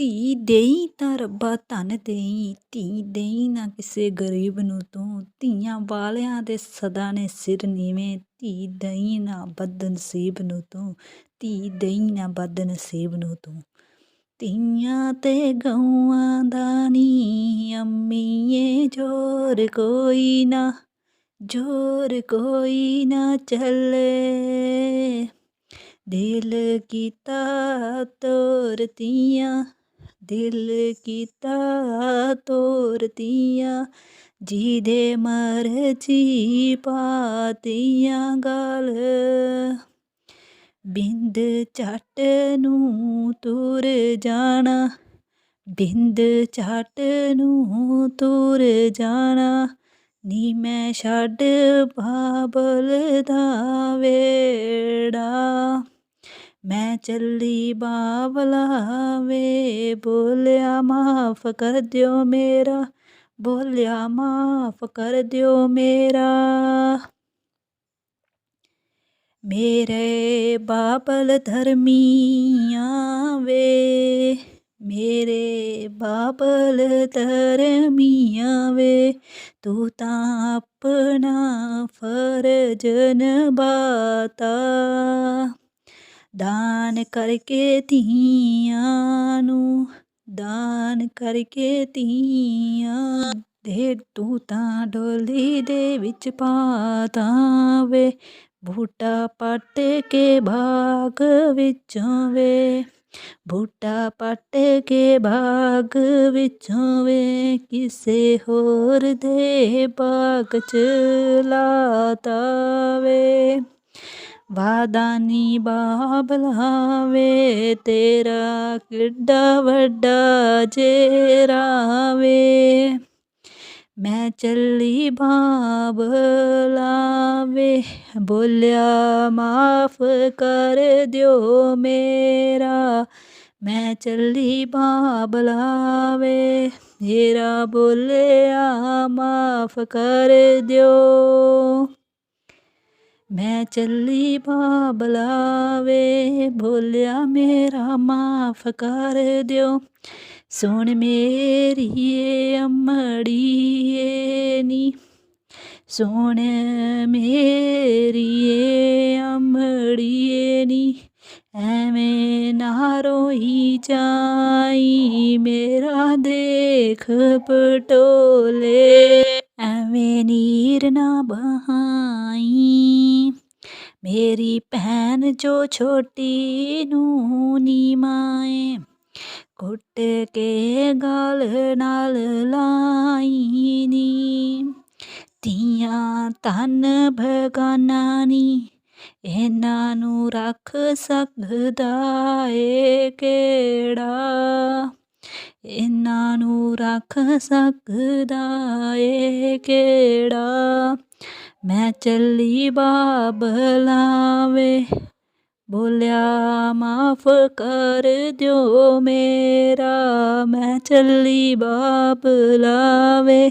ਧੀ ਦੇਈ ਤਾਂ ਰੱਬਾ ਧਨ ਦੇਈ, ਧੀ ਦੇਈ ਨਾ ਕਿਸੇ ਗਰੀਬ ਨੂੰ ਤੂੰ। ਧੀਆਂ ਵਾਲਿਆਂ ਦੇ ਸਦਾ ਨੇ ਸਿਰ ਨੀਵੇਂ, ਧੀ ਦੇਈ ਨਾ ਬਦਨਸੀਬ ਨੂੰ ਤੂੰ। ਧੀ ਦੇਈ ਨਾ ਬਦਨਸੀਬ ਨੂੰ ਤੂੰ। ਧੀਆਂ ਤੇ ਗਊਆਂ ਦਾ ਨੀ, ਅੰਮੀਏ ਜੋਰ ਕੋਈ ਨਾ, ਜੋਰ ਕੋਈ ਨਾ ਚੱਲੇ। ਦਿਲ ਕੀਤਾ ਤੋਰਤੀਆਂ ਦਿਲ ਕੀਤਾ ਤੋਰਤੀਆਂ, ਜਿਹਦੇ ਮਰਜ਼ੀ ਪਾਤੀਆਂ ਗਲ। ਬਿੰਦ ਝੱਟ ਨੂੰ ਤੁਰ ਜਾਣਾ, ਬਿੰਦ ਝੱਟ ਨੂੰ ਤੁਰ ਜਾਣਾ, ਨੀ ਮੈਂ ਛੱਡ ਬਾਬਲ ਦਾ ਵੇੜਾ। ਮੈਂ ਚੱਲੀ ਬਾਬਲਾ ਵੇ, ਬੋਲਿਆ ਮਾਫ ਕਰ ਦਿਓ ਮੇਰਾ, ਬੋਲਿਆ ਮਾਫ ਕਰ ਦਿਓ ਮੇਰਾ। ਮੇਰੇ ਬਾਬਲ ਧਰਮੀਆਂ ਵੇ, ਮੇਰੇ ਬਾਬਲ ਧਰਮੀਆਂ ਵੇ, ਤੂੰ ਤਾਂ ਆਪਣਾ ਫਰਜ਼ ਨਿਭਾਤਾ। ਦਾਨ ਕਰਕੇ ਧੀਆਂ ਨੂੰ, ਦਾਨ ਕਰਕੇ ਧੀਆਂ ਦੇ ਤੂੰ ਤਾਂ ਡੋਲੀ ਦੇ ਵਿੱਚ ਪਾਤਾ ਵੇ ਬੂਟਾ ਪੱਟ ਕੇ ਭਾਗ ਵਿੱਚੋਂ ਵੇ ਬੂਟਾ ਪੱਟ ਕੇ ਭਾਗ ਵਿੱਚੋਂ ਵੇ ਕਿਸੇ ਹੋਰ ਦੇ ਬਾਗ ਚ ਲਾਤਾ ਵੇ ਵਾਦਾਨੀ ਬਾਬਲਾ ਵੇ ਤੇਰਾ ਕਿੱਡਾ ਵੱਡਾ ਜੇਰਾ ਵੇ। ਮੈਂ ਚੱਲੀ ਬਾਬਲਾ ਵੇ ਬੋਲਿਆ, ਮਾਫ ਕਰ ਦਿਓ ਮੇਰਾ। ਮੈਂ ਚੱਲੀ ਬਾਬਲਾ ਵੇ ਮੇਰਾ ਬੋਲਿਆ, ਮਾਫ ਕਰ ਦਿਓ। ਮੈਂ ਚੱਲੀ ਬਾਬਲਾ ਵੇ ਬੋਲਿਆ ਮੇਰਾ ਮਾਫ ਕਰ ਦਿਓ। ਸੁਣ ਮੇਰੀਏ ਅਮੜੀਏ ਨੀ। ਸੁਣ ਮੇਰੀਏ ਅਮੜੀਏ ਨੀ। ਐਵੇਂ ਨਾ ਰੋਈ ਜਾਈ, ਮੇਰਾ ਦੇਖ ਪਟੋਲੇ। ਐਵੇਂ ਨੀਰ ਨਾ ਬਹਾਈ ਮੇਰੀ ਭੈਣ ਜੋ ਛੋਟੀ ਨੂੰ ਨੀ ਮਾਏ ਕੁੱਟ ਕੇ ਗਲ ਨਾਲ ਲਾਈ ਨੀ ਧੀਆਂ ਤਨ ਭਗਾਨਾ ਨੀ, ਇਹਨਾਂ ਨੂੰ ਰੱਖ ਸਕਦਾ ਏ ਕਿਹੜਾ? ਇਹਨਾਂ ਨੂੰ ਰੱਖ ਸਕਦਾ ਏ ਕਿਹੜਾ? ਮੈਂ ਚੱਲੀ ਬਾਬਲਾ ਵੇ ਬੋਲਿਆ, ਮਾਫ ਕਰ ਦਿਓ ਮੇਰਾ, ਮੈਂ ਚੱਲੀ ਬਾਬਲਾ ਵੇ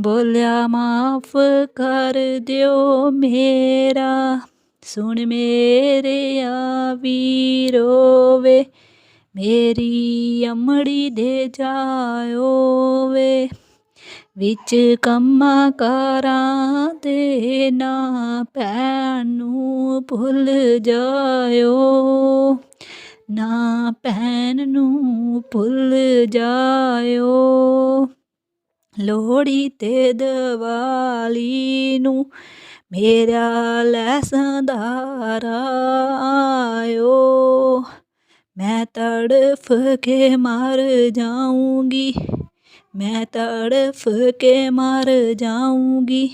ਬੋਲਿਆ, ਮਾਫ ਕਰ ਦਿਓ ਮੇਰਾ, ਸੁਣ ਮੇਰੇ ਆ ਵੀਰੋ ਵੇ, ਮੇਰੀ ਅਮੜੀ ਦੇ ਜਾਇਓ ਵੇ। ਵਿੱਚ ਕੰਮਾਂ ਕਾਰਾਂ ਦੇ ਨਾ ਭੈਣ ਨੂੰ ਭੁੱਲ ਜਾਇਓ। ਨਾ ਭੈਣ ਨੂੰ ਭੁੱਲ ਜਾਇਓ। ਲੋਹੜੀ ਤੇ ਦੀਵਾਲੀ ਨੂੰ ਮੇਰਾ ਲੈ ਸੰਧਾਰਾ ਆਇਓ। ਮੈਂ ਤੜਫ ਕੇ ਮਰ ਜਾਊਂਗੀ। ਮੈਂ ਤੜਫ ਕੇ ਮਰ ਜਾਊਂਗੀ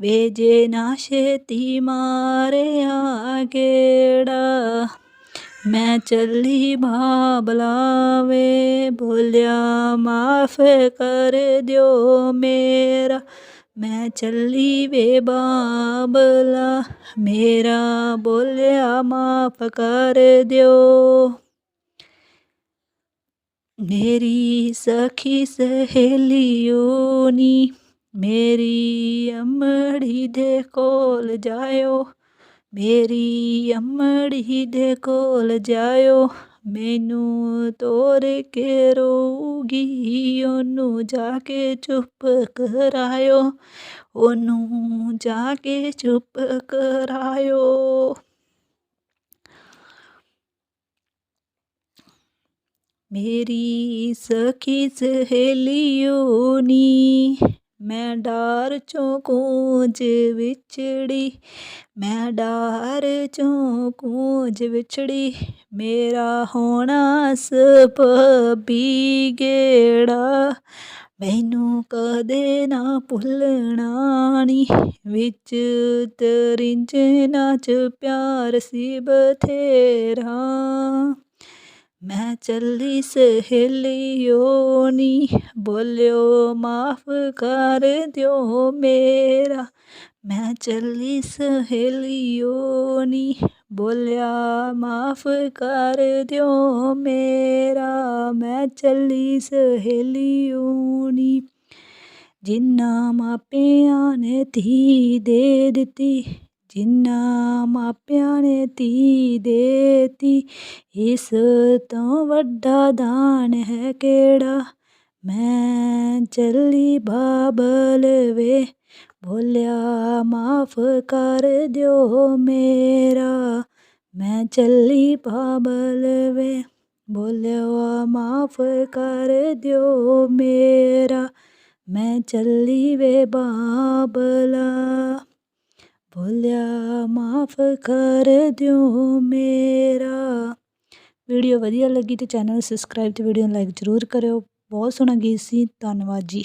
ਵੇ ਜੇ ਨਾ ਛੇਤੀ ਮਾਰਿਆ ਗੇੜਾ ਮੈਂ ਚੱਲੀ ਬਾਬਲਾ ਵੇ ਬੋਲਿਆ ਮਾਫ ਕਰ ਦਿਓ ਮੇਰਾ ਮੈਂ ਚੱਲੀ ਵੇ ਬਾਬਲਾ ਮੇਰਾ ਬੋਲਿਆ ਮਾਫ ਕਰ ਦਿਓ ਮੇਰੀ ਸਖੀ ਸਹੇਲੀਓ ਨੀ ਮੇਰੀ ਅਮੜੀ ਦੇ ਕੋਲ ਜਾਇਓ, ਮੇਰੀ ਅੰਮੜੀ ਦੇ ਕੋਲ ਜਾਇਓ, ਮੈਨੂੰ ਤੋਰ ਕੇ ਰੋਗੀ ਉਹਨੂੰ ਜਾ ਕੇ ਚੁੱਪ ਕਰਾਇਓ, ਉਹਨੂੰ ਜਾ ਕੇ ਚੁੱਪ ਕਰਾਇਓ। ਮੇਰੀ ਸਖੀ ਸਹੇਲੀਓ ਨੀ। ਮੈਂ ਡਾਰ ਚੋਂ ਕੂੰਜ ਵਿਛੜੀ, ਮੈਂ ਡਾਰ ਚੋਂ ਕੂੰਜ ਵਿਛੜੀ, ਮੇਰਾ ਹੋਣਾ ਸਭਬੀ ਗੇੜਾ। ਮੈਨੂੰ ਕਦੇ ਨਾ ਭੁੱਲਣਾ ਨੀ, ਵਿੱਚ ਤਰਿੰਜ ਨਾਚ ਪਿਆਰ ਸੀ ਬਥੇਰਾ। ਮੈਂ ਚੱਲੀ ਸਹੇਲੀਓ ਨੀ, ਬੋਲਿਓ ਮਾਫ ਕਰ ਦਿਓ ਮੇਰਾ। ਮੈਂ ਚੱਲੀ ਸਹੇਲੀਓ ਨੀ, ਬੋਲਿਆ ਮਾਫ ਕਰ ਦਿਓ ਮੇਰਾ। ਮੈਂ ਚੱਲੀ ਸਹੇਲੀਓ ਨੀ। ਜਿੰਨਾ ਮਾਪਿਆਂ ਨੇ ਧੀ ਦੇ ਦਿੱਤੀ ਜਿੰਨਾ ਮਾਪਿਆਂ ਨੇ ਧੀ ਦੇਤੀ, ਇਸ ਤੋਂ ਵੱਡਾ ਦਾਨ ਹੈ ਕਿਹੜਾ? ਮੈਂ ਚੱਲੀ ਬਾਬਲ ਵੇ, ਬੋਲਿਆ, ਮਾਫ ਕਰ ਦਿਓ ਮੇਰਾ। ਮੈਂ ਚੱਲੀ ਬਾਬਲ ਵੇ, ਬੋਲਿਆ, ਮਾਫ ਕਰ ਦਿਓ ਮੇਰਾ। ਮੈਂ ਚੱਲੀ ਵੇ ਬਾਬਲਾ ਭੁੱਲਿਆ, ਮਾਫ ਕਰ ਦਿਓ ਮੇਰਾ। ਵੀਡੀਓ ਵਧੀਆ ਲੱਗੀ ਤੇ ਚੈਨਲ ਨੂੰ ਸਬਸਕ੍ਰਾਈਬ ਤੇ ਵੀਡੀਓ ਨੂੰ ਲਾਈਕ ਜ਼ਰੂਰ ਕਰਿਓ। ਬਹੁਤ ਸੋਹਣਾ ਗੀਤ ਸੀ, ਧੰਨਵਾਦ ਜੀ।